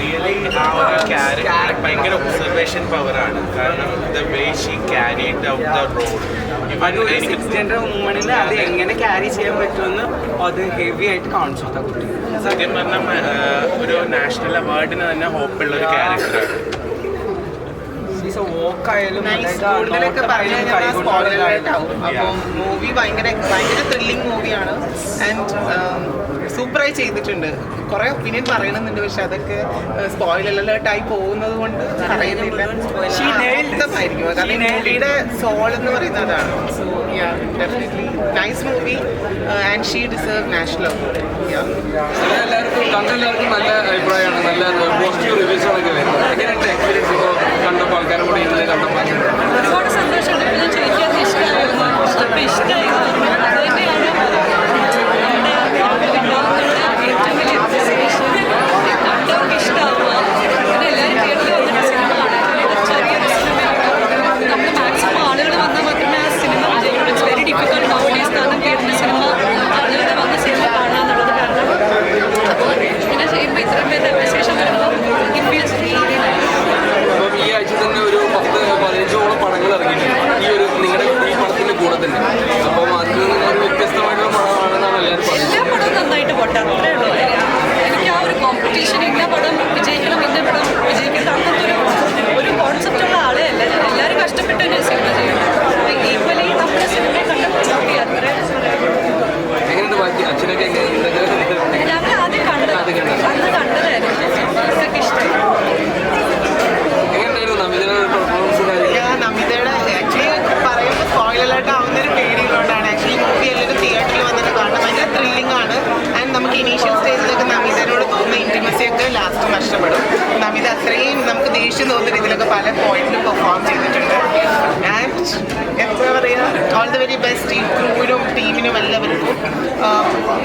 Really ആ ഒരു character ഭയങ്കര ഒബ്സർവേഷൻ പവറാണ് കാരണം the way she carried out the role ഒരു സിക്സ് ജെൻഡർ വുമണിന് അത് എങ്ങനെ ക്യാരി ചെയ്യാൻ പറ്റുമെന്ന് അത് ഹെവി ആയിട്ട് കാണിച്ചു കൊടുത്ത കുട്ടി. സത്യം പറഞ്ഞാൽ ഒരു നാഷണൽ അവാർഡിന് തന്നെ ഹോപ്പുള്ള ഒരു ക്യാരക്ടറാണ് സ്പോയിലർ ആയിട്ടാവും. അപ്പം മൂവി ഭയങ്കര ഭയങ്കര ത്രില്ലിംഗ് മൂവിയാണ് ആൻഡ് സൂപ്പറായി ചെയ്തിട്ടുണ്ട്. കുറെ ഒപ്പീനിയൻ പറയണമെന്നുണ്ട് പക്ഷെ അതൊക്കെ സ്പോയിലർ അലേർട്ടായി പോകുന്നത് കൊണ്ട് പറയുന്നില്ല. കാരണം മൂവിയുടെ സോൾ എന്ന് പറയുന്നത് അതാണ്. So ya definitely nice movie and she deserve national award എല്ലാവർക്കും കണ്ട എല്ലാവർക്കും നല്ല അഭിപ്രായമാണ്. നല്ല പോസിറ്റീവ് റിവ്യൂസ് ആണ് വരുന്നത്. പടത്തിന്റെ കൂടെ തന്നെ അപ്പം അതിൽ ദേഷ്യം തോന്നുന്ന രീതിയിലൊക്കെ പല പോയിന്റിലും പെർഫോം ചെയ്തിട്ടുണ്ട്. ആൻഡ് എന്താ പറയുക ഓൾ ദ വെരി ബെസ്റ്റ് ഈ ക്രൂവിനും ടീമിനും എല്ലാവർക്കും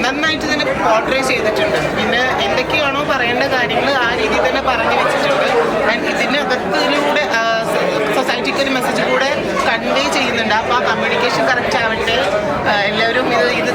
നന്നായിട്ട് തന്നെ പോർട്രേ ചെയ്തിട്ടുണ്ട്. പിന്നെ എന്തൊക്കെയാണോ പറയേണ്ട കാര്യങ്ങൾ ആ രീതിയിൽ തന്നെ പറഞ്ഞു വെച്ചിട്ടുണ്ട്. ആൻഡ് ഇതിനകത്തിലൂടെ സൊസൈറ്റിക്ക് ഒരു മെസ്സേജ് കൂടെ കൺവേ ചെയ്യുന്നുണ്ട്. അപ്പോൾ ആ കമ്മ്യൂണിക്കേഷൻ കറക്റ്റ് ആവട്ടെ? എല്ലാവരും ഇത് ഇത്